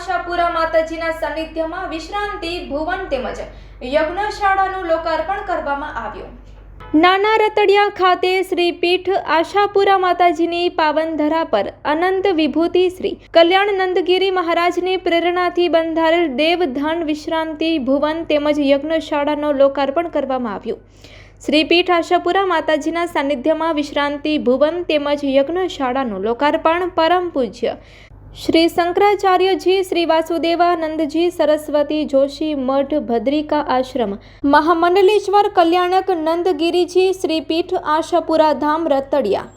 આશાપુરા માતાજીના સાનિધ્યમાં વિશ્રાંતિ, ભુવન તેમજ યજ્ઞશાળાનું લોકાર્પણ કરવામાં આવ્યું. નાના રતડિયા ખાતે શ્રી પીઠ આશાપુરા માતાજીની પાવનધરા પર અનંત વિભૂતિ શ્રી કલ્યાણ નંદગીરી મહારાજની પ્રેરણાથી બંધારેલ દેવધન વિશ્રાંતિ, ભુવન તેમજ યજ્ઞશાળાનો લોકાર્પણ કરવામાં આવ્યું. શ્રી પીઠ આશાપુરા માતાજીના સાનિધ્યમાં વિશ્રાંતિ, ભુવન તેમજ યજ્ઞશાળાનું લોકાર્પણ, પરમ પૂજ્ય શ્રી શંકરાચાર્યજી શ્રી વાસુદેવાનંદજી સરસ્વતી જોશી મઠ ભદ્રિકા આશ્રમ, મહામંડલેશ્વર કલ્યાણક નંદગીરીજી શ્રીપીઠ આશાપુરા ધામ રતડિયા.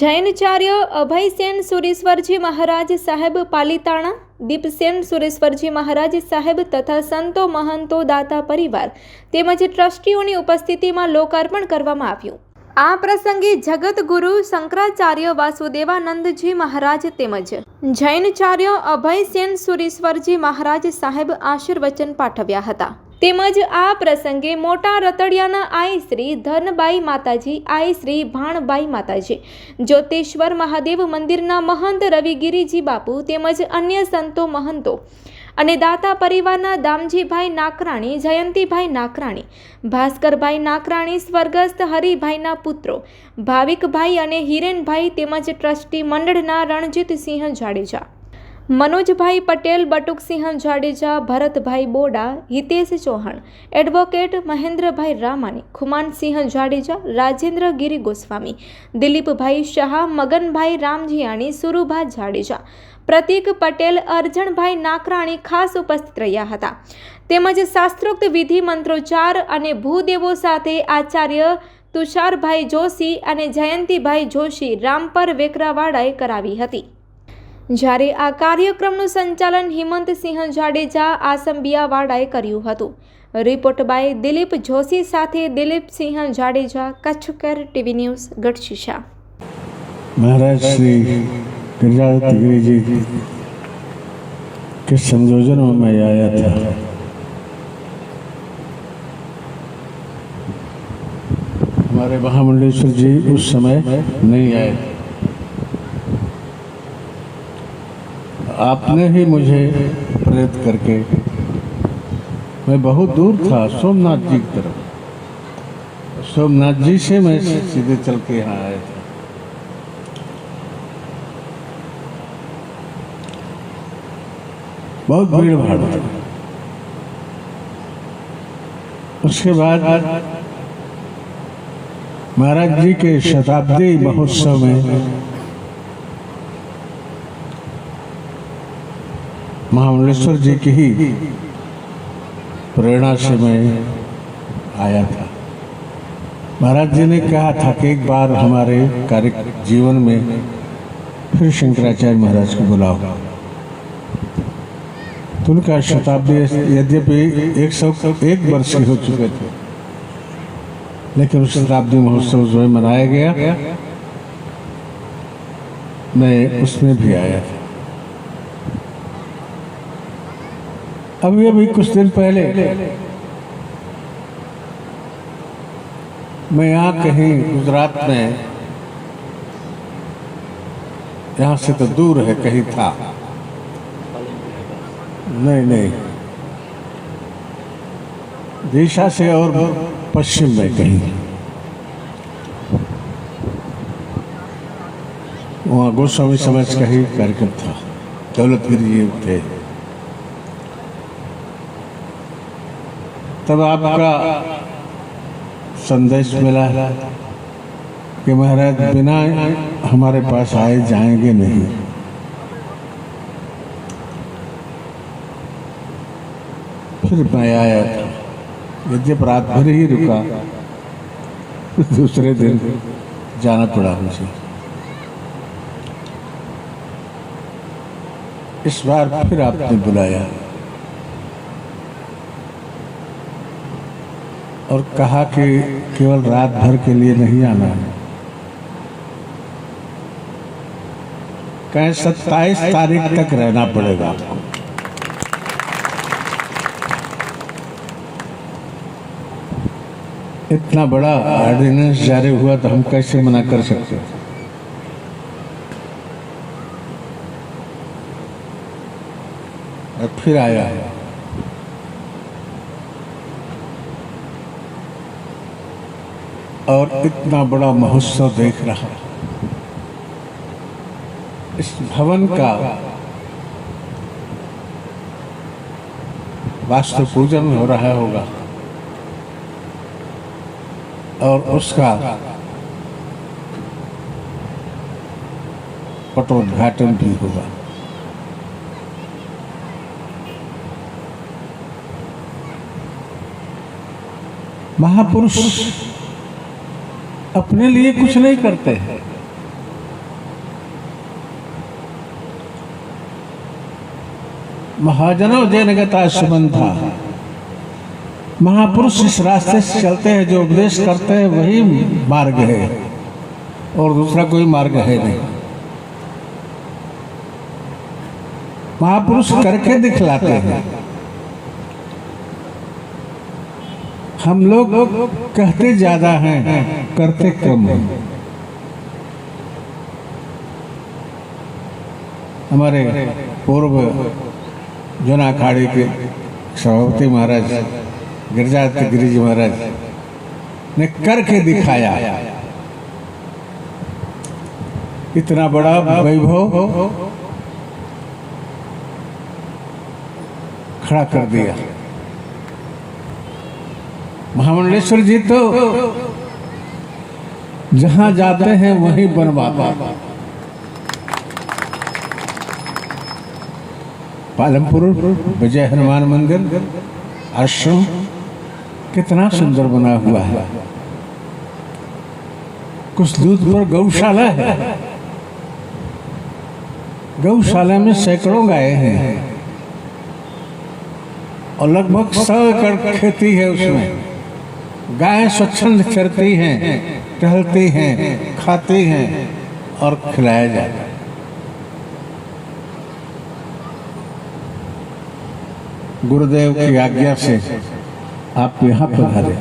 જૈનચાર્ય અભયસેન સુરેશ્વરજી મહારાજ સાહેબ પાલિતાણા, દીપસેન સુરેશ્વરજી મહારાજ સાહેબ તથા સંતો મહંતો દાતા પરિવાર તેમજ ટ્રસ્ટીઓની ઉપસ્થિતિમાં લોકાર્પણ કરવામાં આવ્યું. આ પ્રસંગે જગતગુરુ શંકરાચાર્ય વાસુદેવાનંદજી મહારાજ તેમજ જૈનચાર્ય અભયસેન સુરેશ્વરજી મહારાજ સાહેબ આશીર્વચન પાઠવ્યા હતા. તેમજ આ પ્રસંગે મોટા રતડિયાના આઈ શ્રી ધનબાઈ માતાજી, આઈ શ્રી ભાણબાઈ માતાજી, જ્યોતેશ્વર મહાદેવ મંદિરના મહંત રવિગીરીજી બાપુ તેમજ અન્ય સંતો મહંતો અને દાતા પરિવારના દામજીભાઈ નાકરાણી, જયંતિભાઈ નાકરાણી, ભાસ્કરભાઈ નાકરાણી, સ્વર્ગસ્થ હરિભાઈના પુત્રો, ભાવિકભાઈ અને હિરેનભાઈ તેમજ ટ્રસ્ટી મંડળના રણજીતસિંહ જાડેજા. મનોજભાઈ પટેલ, બટુકસિંહ જાડેજા, ભરતભાઈ બોડા, હિતેશ ચૌહાણ, એડવોકેટ મહેન્દ્રભાઈ રામાણી, ખુમાનસિંહ જાડેજા, રાજેન્દ્ર ગિરી ગોસ્વામી, દિલીપભાઈ શાહ, મગનભાઈ રામજીયાણી, સુરુભા જાડેજા, પ્રતીક પટેલ, અર્જણભાઈ નાકરાણી ખાસ ઉપસ્થિત રહ્યા હતા. તેમજ શાસ્ત્રોક્ત વિધિ મંત્રોચ્ચાર અને ભૂદેવો સાથે આચાર્ય તુષારભાઈ જોશી અને જયંતિભાઈ જોશી રામપર વેકરાવાડાએ કરાવી હતી. જ્યારે આ કાર્યક્રમનું સંચાલન હિમંતસિંહ જાડેજા આસંબિયાવાડાએ કર્યું હતું રિપોર્ટ બાય દિલીપ જોશી સાથે દિલીપસિંહ જાડેજા કચ્છકર ટીવી ન્યૂઝ ગઢશીશા महाराज श्री गिरिजादत्त गिरी जी के संयोजन में मैं आया था हमारे महामंडलेश्वर जी उस समय नहीं आए आपने ही मुझे प्रेरित करके मैं बहुत दूर था सोमनाथ जी की तरफ़। सोमनाथ जी से मैं सीधे चल के यहाँ आया था। बहुत भीड़ भाड़ थी। उसके बाद महाराज जी के शताब्दी महोत्सव में महामंडलेश्वर जी की ही प्रेरणा से मैं आया था। महाराज जी ने कहा था कि एक बार हमारे कार्य जीवन में फिर शंकराचार्य महाराज को बुलाओ। तो उनका शताब्दी यद्यपि एक सौ एक वर्ष के हो चुके थे, लेकिन उस शताब्दी महोत्सव जो है मनाया गया। मैं उसमें भी आया था। अभी अभी कुछ दिन पहले मैं यहाँ कहीं गुजरात में, यहाँ से तो दूर है, कहीं था। नहीं नहीं। दिशा से और पश्चिम में कहीं। वहाँ गोस्वामी समाज का ही कार्यक्रम था। दौलतगिरी थे। तब आपका संदेश मिला है कि महाराज, बिना हमारे पास आए जाएँगे नहीं। फिर मैं आया था। यद्यप रात भर ही रुका, दूसरे दिन जाना पड़ा मुझे। इस बार फिर आपने बुलाया। और कहा कि केवल रात भर के लिए नहीं आना है। कहें, सत्ताईस तारीख तक रहना पड़ेगा आपको। इतना बड़ा ऑर्डिनेंस जारी हुआ तो हम कैसे मना कर सकते फिर आया है। और इतना बड़ा महोत्सव देख रहा। इस भवन का वास्तु पूजन हो रहा होगा। और उसका पटोद्घाटन भी होगा। महापुरुष अपने लिए कुछ नहीं करते। हैं महाजनों जैनगता सुबंधा महापुरुष इस रास्ते से चलते हैं, जो उपदेश करते हैं, वही मार्ग है। और दूसरा कोई मार्ग है नहीं। महापुरुष करके दिखलाते हैं। हम लोग कहते ज़्यादा हैं, करते कम हैं। हमारे पूर्व जना अखाड़े के सभापति महाराज, गिरजात गिरी जी महाराज ने करके दिखाया। इतना बड़ा वैभव खड़ा कर दिया। महामंडलेश्वर जी तो जहाँ जाते हैं, वहीं बनवाते पालमपुर, विजय हनुमान मंदिर, आश्रम, कितना सुंदर बना हुआ है। कुछ दूर पर गौशाला है। गौशाला में सैकड़ों गाय हैं। और लगभग सौ एकड़ खेती है उसमें। गायें स्वच्छंद चरती हैं, टहलती हैं, खाती हैं और खिलाया जाता है। गुरुदेव की आज्ञा से आप यहाँ पधारे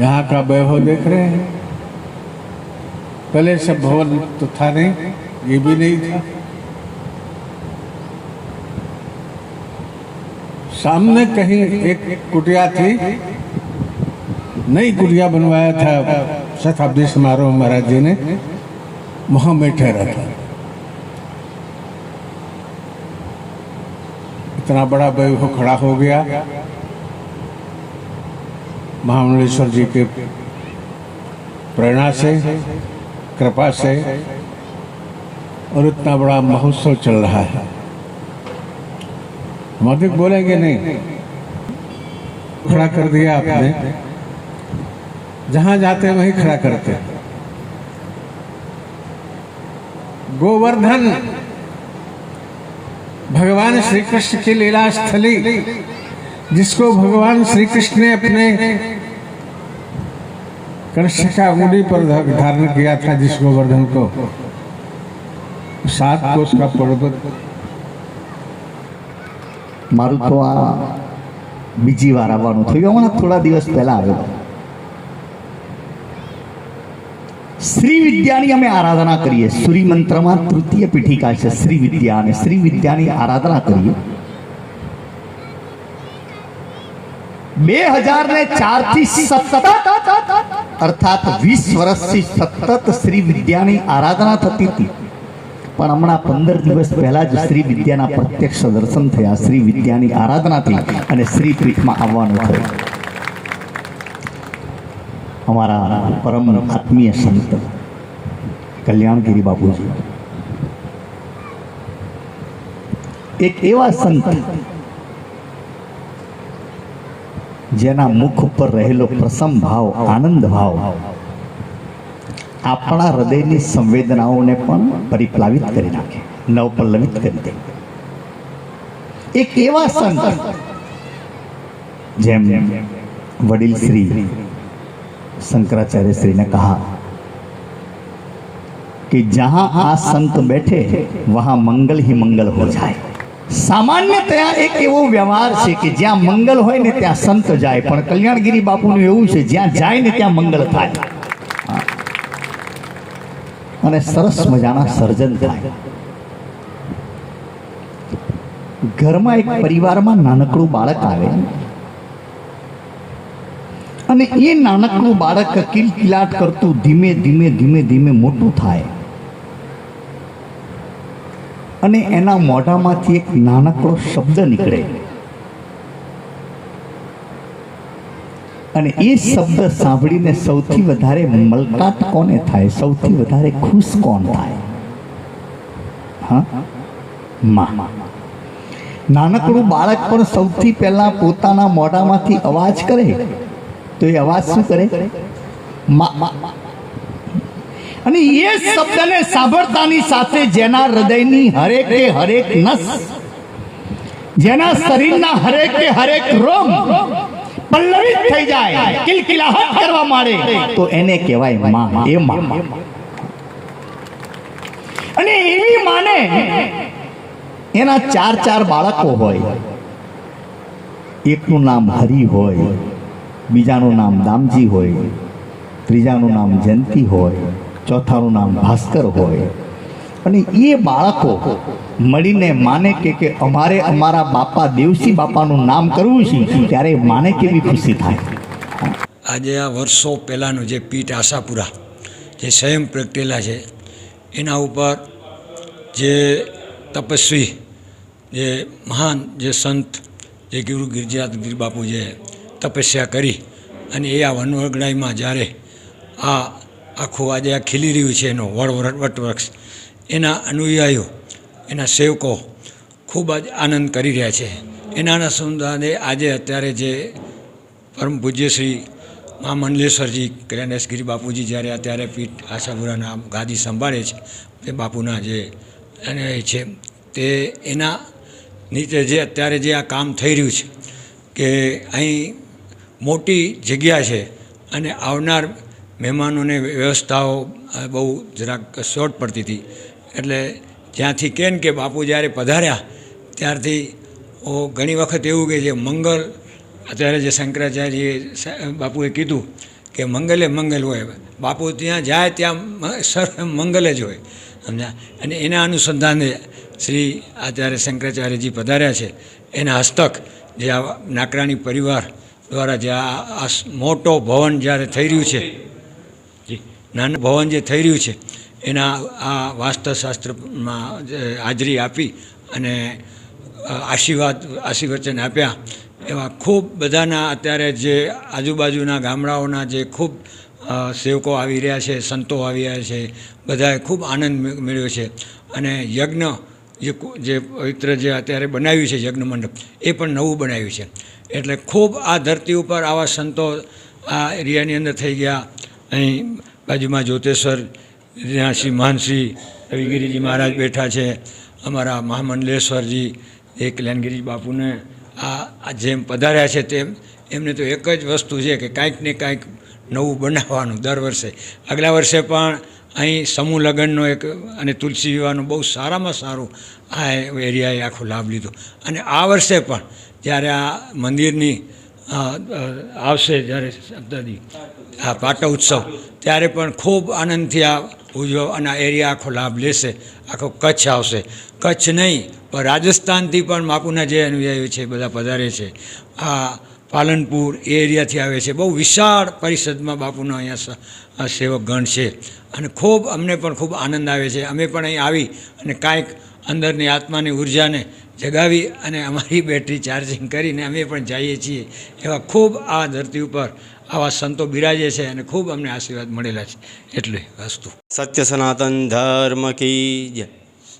यहाँ का वैभव देख रहे हैं। पहले सब भवन तो था नहीं, ये भी नहीं था। सामने कहीं एक कुटिया थी। नई कुटिया बनवाया था शताब्दी समारोह महाराज जी ने। वहाँ में ठहरा था इतना बड़ा वैभव खड़ा हो गया। महामंडलेश्वर जी के प्रेरणा से, कृपा से और इतना बड़ा महोत्सव चल रहा है। अधिक बोलेंगे नहीं। खड़ा कर दिया आपने। जहाँ जाते वहीं खड़ा करते गोवर्धन, भगवान श्री कृष्ण की लीला स्थली जिसको भगवान श्री कृष्ण ने अपने कृष्ण का उंगली पर धारण किया था, जिस गोवर्धन को। सात कोष का पर्वत। મારું તો આ બીજી વાર આવવાનું થયું. હમણાં થોડા દિવસ પહેલા આવ્યો. શ્રી વિદ્યાની અમે આરાધના કરીએ. સૂરી મંત્રમાં તૃતીય પીઠિકા છે. શ્રી વિદ્યા અને શ્રી વિદ્યાની આરાધના કરીએ. બે હજાર ને ચારથી સતત, અર્થાત વીસ વર્ષથી સતત શ્રી વિદ્યાની આરાધના થતી હતી. પણ હમણાં પંદર દિવસ પહેલા જ શ્રી વિદ્યાના પ્રત્યક્ષ દર્શન થયા. શ્રી વિદ્યાની આરાધનાથી અને શ્રી પીઠમાં આવવાનું થયું. અમારા પરમ આત્મીય સંત કલ્યાણગીરી બાપુજી. એક એવા સંત જેના મુખ ઉપર રહેલો પ્રસમ ભાવ, આનંદ ભાવ આપણા હૃદયની સંવેદનાઓને પણ પરિપ્લાવિત કરી નાખે નવપલ્લવિત કરી દે એક એવા સંત જેમ વડીલ શ્રી शंकराचार्य श्री ने कहा कि जहां आ संत बैठे वहां मंगल ही मंगल हो जाए સામાન્યતયા એક એવો વ્યવહાર છે કે જ્યાં મંગલ હોય ને ત્યાં સંત જાય પણ કલ્યાણગીરી બાપુનું એવું છે જ્યાં જાય ને ત્યાં મંગળ થાય હા. અને સરસ મજાના સર્જન થાય. ઘરમાં એક પરિવારમાં નાનકડું બાળક આવે. અને એ નાનકડું બાળક કિલકિલાટ કરતું ધીમે ધીમે ધીમે ધીમે મોટું થાય. અને એના મોઢામાંથી એક નાનકડો શબ્દ નીકળે. અને એ શબ્દ સાંભળીને સૌથી વધારે મલકાટ કોને થાય? સૌથી વધારે ખુશ કોણ થાય? હા? નાનકડું બાળક પણ સૌથી પહેલા પોતાના મોઢામાંથી અવાજ કરે. તો એ અવાજ શું કરે? અને એ શબ્દને સાંભળતાની સાથે જેના હૃદયની હરેકે હરેક નસ, જેના શરીરના હરેકે હરેક રોમ પલ્લવિત થઈ જાય કિલકિલાહટ કરવા માંડે. તો એને કહેવાયમાં એ માં. અને એવી માને એના ચાર ચાર બાળકો હોય. એકનું નામ હરિ હોય બીજાનું નામ દામજી હોય ત્રીજાનું નામ જયંતિ હોય ચોથાનું નામ ભાસ્કર હોય. અને એ બાળકો મળીને માને કે કે અમારે અમારા બાપા દેવસી બાપાનું નામ કરવું છે, ત્યારે માને કેવી ખુશી થાય? આજે આ વર્ષો પહેલાંનું જે પીઠ આશાપુરા જે સ્વયં પ્રગટેલા છે, એના ઉપર જે તપસ્વી, જે મહાન જે સંત, જે ગુરુ ગિરજાતગીર બાપુ જે તપસ્યા કરી અને એ આ વનવગડાઈમાં જ્યારે આ આખું આજે આ ખીલી રહ્યું છે એનો વડ વટવૃક્ષ એના અનુયાયીઓ, એના સેવકો ખૂબ જ આનંદ કરી રહ્યા છે. એના અનુસંધાને આજે અત્યારે જે પરમ પૂજ્ય શ્રી મા મંડલેશ્વરજી કલ્યાણેશગીરી બાપુજી જ્યારે અત્યારે પીઠ આશાપુરાના ગાદી સંભાળે છે, તે બાપુના જે અનુયાયી છે, તે એના નીચે જે અત્યારે જે આ કામ થઈ રહ્યું છે કે અહીં મોટી જગ્યા છે અને આવનાર મહેમાનોને વ્યવસ્થાઓ બહુ જરાક શોર્ટ પડતી હતી. એટલે જ્યાંથી કેમ કે બાપુ જ્યારે પધાર્યા, ત્યારથી ઘણી વખત એવું કે જે મંગલ, અત્યારે જે શંકરાચાર્યએ બાપુએ કીધું કે મંગલે મંગલ હોય, બાપુ ત્યાં જાય ત્યાં સર, મંગલ જ હોય, સમજ્યા? અને એના અનુસંધાને શ્રી આચાર્ય શંકરાચાર્યજી પધાર્યા છે. એના હસ્તક જે આ નાકરાણી પરિવાર દ્વારા જે આ મોટો ભવન જ્યારે થઈ રહ્યું છે નાનું ભવન જે થઈ રહ્યું છે એના આ વાસ્તુશાસ્ત્રમાં હાજરી આપી અને આશીર્વાદ, આશીર્વચન આપ્યા. એવા ખૂબ બધાના અત્યારે જે આજુબાજુના ગામડાઓના જે ખૂબ સેવકો આવી રહ્યા છે, સંતો આવી રહ્યા છે, બધાએ ખૂબ આનંદ મેળવ્યો છે. અને યજ્ઞ, જે પવિત્ર જે અત્યારે બનાવ્યું છે યજ્ઞ મંડપ, એ પણ નવું બનાવ્યું છે. એટલે ખૂબ આ ધરતી ઉપર આવા સંતો આ એરિયાની અંદર થઈ ગયા. અહીં બાજુમાં જોતેશ્વર ત્યાં શ્રી મહાનસિંહ રવિગીરીજી મહારાજ બેઠા છે. અમારા મહામંડલેશ્વરજી એ કલ્યાણગીરી બાપુને આ જેમ પધાર્યા છે તેમ એમને તો એક જ વસ્તુ છે કે કાંઈક ને કાંઈક નવું બનાવવાનું દર વર્ષે. આગલા વર્ષે પણ અહીં સમૂહ લગ્નનો એક અને તુલસી વિવાહનો બહુ સારામાં સારું આ એરિયાએ આખો લાભ લીધો. અને આ વર્ષે પણ જ્યારે આ મંદિરની આવશે જ્યારે સપ્તદી આ પાટો ઉત્સવ, ત્યારે પણ ખૂબ આનંદથી આ ઉજવો અને એરિયા આખો લાભ લેશે, આખો કચ્છ આવશે. કચ્છ નહીં, પણ રાજસ્થાનથી પણ બાપુના જે અનુયાયીઓ છે બધા પધારે છે. આ પાલનપુર એ એરિયાથી આવે છે. બહુ વિશાળ પરિષદમાં બાપુનો અહીંયા સેવકગણ સેવક ગણ છે. અને ખૂબ, અમને પણ ખૂબ આનંદ આવે છે. અમે પણ અહીં આવી અને કાંઈક અંદરની આત્માની ઉર્જાને જગાવી અને અમારી બેટરી ચાર્જિંગ કરીને અમે પણ જઈએ છીએ એવા ખૂબ આ ધરતી ઉપર આવા સંતો બિરાજે છે અને ખૂબ અમને આશીર્વાદ મળેલા છે. એટલે વસ્તુ. સત્ય સનાતન ધર્મ કી જય.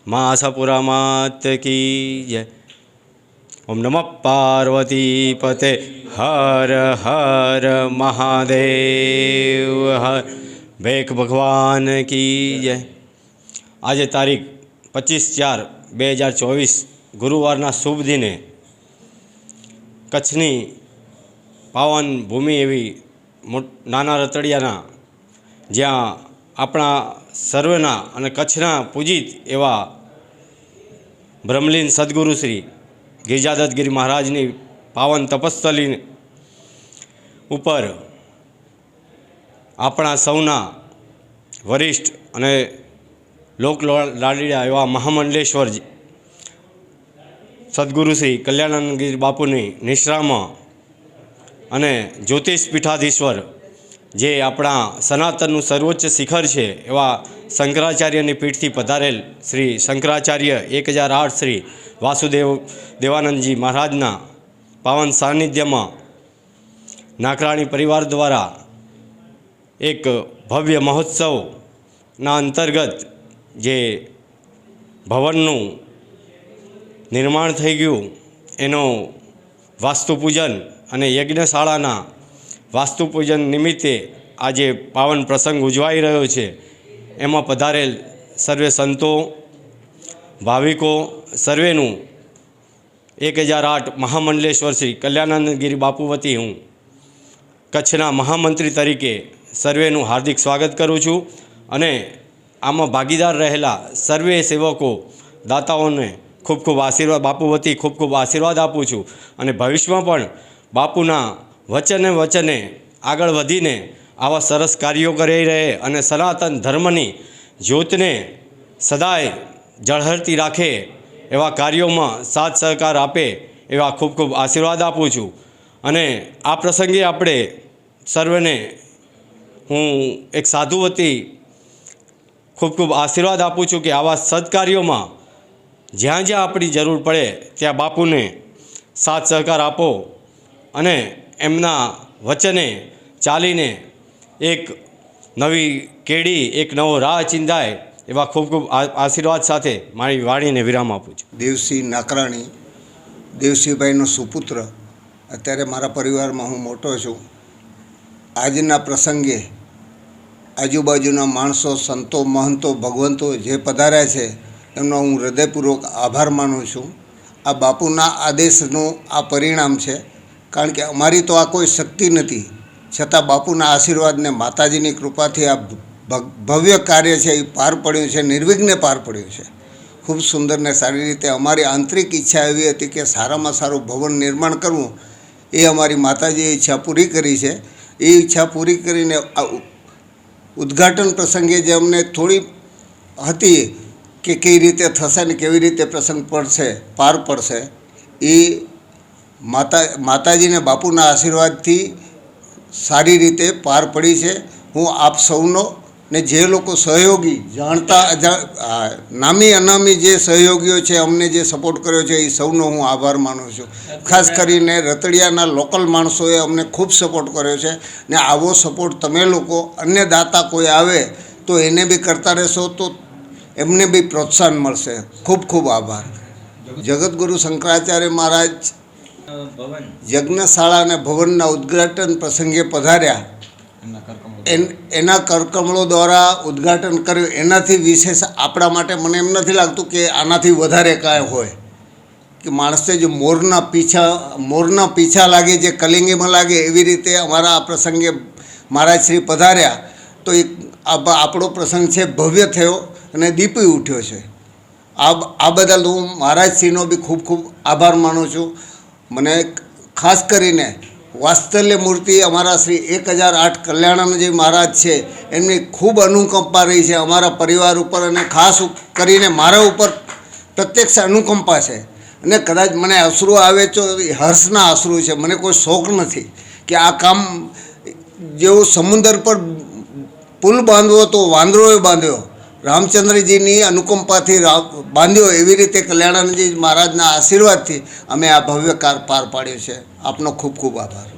મા માત કી જય. ઓમ નમઃ પાર્વતી પતે. હર હર મહાદેવ. હર. ભેખ ભગવાન કી જય. આજે તારીખ પચીસ ચાર બે હજાર ચોવીસ ગુરુવારના શુભ દિને કચ્છની પાવન ભૂમિ એવી નાના રતડિયાના, જ્યાં આપણા સર્વના અને કચ્છના પૂજિત એવા બ્રહ્મલીન સદગુરુ શ્રી ગિરિજાદત્તગીરી મહારાજની પાવન તપસ્થલી ઉપર આપણા સૌના વરિષ્ઠ અને લોક લાડીડા એવા મહામંડલેશ્વર સદગુરુ શ્રી કલ્યાણાનંદગીરી બાપુની નિશ્રામાં અને જ્યોતિષ પીઠાધીશ્વર, જે આપણા સનાતનનું સર્વોચ્ચ શિખર છે, એવા શંકરાચાર્યની પીઠથી પધારેલ શ્રી શંકરાચાર્ય એક હજાર આઠ શ્રી વાસુદેવ દેવાનંદજી મહારાજના પાવન સાનિધ્યમાં નાકરાણી પરિવાર દ્વારા એક ભવ્ય મહોત્સવના અંતર્ગત જે ભવનનું નિર્માણ થઈ ગયું, એનો વાસ્તુપૂજન અને યજ્ઞશાળાના વાસ્તુપૂજન નિમિત્તે આજે પાવન પ્રસંગ ઉજવાઈ રહ્યો છે. એમાં પધારેલ સર્વે સંતો, ભાવિકો, સર્વેનું એક હજાર આઠ મહામંડલેશ્વર શ્રી કલ્યાણાનંદગીરી બાપુ વતી હું કચ્છના મહામંત્રી તરીકે સર્વેનું હાર્દિક સ્વાગત કરું છું અને આમાં ભાગીદાર રહેલા સર્વે સેવકો, દાતાઓને ખૂબ ખૂબ આશીર્વાદ બાપુ વતી ખૂબ ખૂબ આશીર્વાદ આપું છું. અને ભવિષ્યમાં પણ બાપુના વચને વચને આગળ વધીને આવા સરસ કાર્યો કરી રહે અને સનાતન ધર્મની જ્યોતને સદાય ઝળહળતી રાખે એવા કાર્યોમાં સાથ સહકાર આપે એવા ખૂબ ખૂબ આશીર્વાદ આપું છું. અને આ પ્રસંગે આપણે સર્વને હું એક સાધુ વતી ખૂબ ખૂબ આશીર્વાદ આપું છું કે આવા સદકાર્યોમાં જ્યાં જ્યાં આપણી જરૂર પડે ત્યાં બાપુને સાથ સહકાર આપો. અને એમના વચને ચાલીને એક નવી કેડી, એક નવો રાહ ચિંધાય એવા ખૂબ ખૂબ આશીર્વાદ સાથે મારી વાણીને વિરામ આપું છું. દેવસિંહ નાકરાણી, દેવસિંહભાઈનો સુપુત્ર, અત્યારે મારા પરિવારમાં હું મોટો છું. આજના પ્રસંગે આજુબાજુના માણસો, સંતો, મહંતો, ભગવંતો જે પધાર્યા છે, એમનો હું હૃદયપૂર્વક આભાર માનું છું. આ બાપુના આદેશનું આ પરિણામ છે. કારણ કે અમારી તો આ કોઈ શક્તિ નથી. છતાં બાપુના આશીર્વાદને માતાજીની કૃપાથી આ ભવ્ય કાર્ય છે એ પાર પડ્યું છે, નિર્વિઘ્ને પાર પડ્યું છે. ખૂબ સુંદર ને સારી રીતે અમારી આંતરિક ઈચ્છા એવી હતી કે સારામાં સારું ભવન નિર્માણ કરવું. એ અમારી માતાજીએ ઈચ્છા પૂરી કરી છે. એ ઈચ્છા પૂરી કરીને આ ઉદ્ઘાટન પ્રસંગે જે અમને થોડી હતી કે કઈ રીતે થશે ને કેવી રીતે પ્રસંગ પડશે, પાર પડશે, એ માતા, માતાજીને બાપુના આશીર્વાદથી સારી રીતે પાર પડી છે. હું આપ સૌનો ને જે લોકો સહયોગી, જાણતા નામી અનામી જે સહયોગીઓ છે, અમને જે સપોર્ટ કર્યો છે, એ સૌનો હું આભાર માનું છું. ખાસ કરીને રતડિયાના લોકલ માણસોએ અમને ખૂબ સપોર્ટ કર્યો છે ને આવો સપોર્ટ તમે લોકો, અન્ય દાતા કોઈ આવે તો એને બી કરતા રહેશો તો એમને બી પ્રોત્સાહન મળશે. ખૂબ ખૂબ આભાર. જગતગુરુ શંકરાચાર્ય મહારાજ યજ્ઞશાળા અને ભવનના ઉદ્ઘાટન પ્રસંગે પધાર્યા. એન- એના કરકમળો દ્વારા ઉદ્ઘાટન કર્યું. એનાથી વિશેષ આપણા માટે મને એમ નથી લાગતું કે આનાથી વધારે કાંઈ હોય. કે માણસે જે મોરના પીછા મોરના પીછા લાગે જે કલિંગીમાં લાગે એવી રીતે અમારા આ પ્રસંગે મહારાજ શ્રી પધાર્યા. તો એક આપણો પ્રસંગ છે ભવ્ય થયો અને દીપી ઉઠ્યો છે. આ આ બદલ હું મહારાજશ્રીનો બી ખૂબ ખૂબ આભાર માનું છું. મને ખાસ કરીને વાત્સલ્ય મૂર્તિ અમારા શ્રી એક હજાર આઠ કલ્યાણાનંદજી મહારાજ છે, એમની ખૂબ અનુકંપા રહી છે. અમારા પરિવાર ઉપર અને ખાસ કરીને મારા ઉપર પ્રત્યક્ષ અનુકંપા છે. અને કદાચ મને અશ્રુ આવે તો હર્ષના અશ્રુ છે. મને કોઈ શોખ નથી કે આ કામ જેવો સમુદ્ર પર પુલ બાંધવો તો વાંદરોએ બાંધ્યો. રામચંદ્રજીની અનુકંપાથી બાંધ્યો એવી રીતે કલ્યાણાનંદજી મહારાજના આશીર્વાદથી અમે આ ભવ્ય કાર પાર પાડ્યો છે. આપનો ખૂબ ખૂબ આભાર.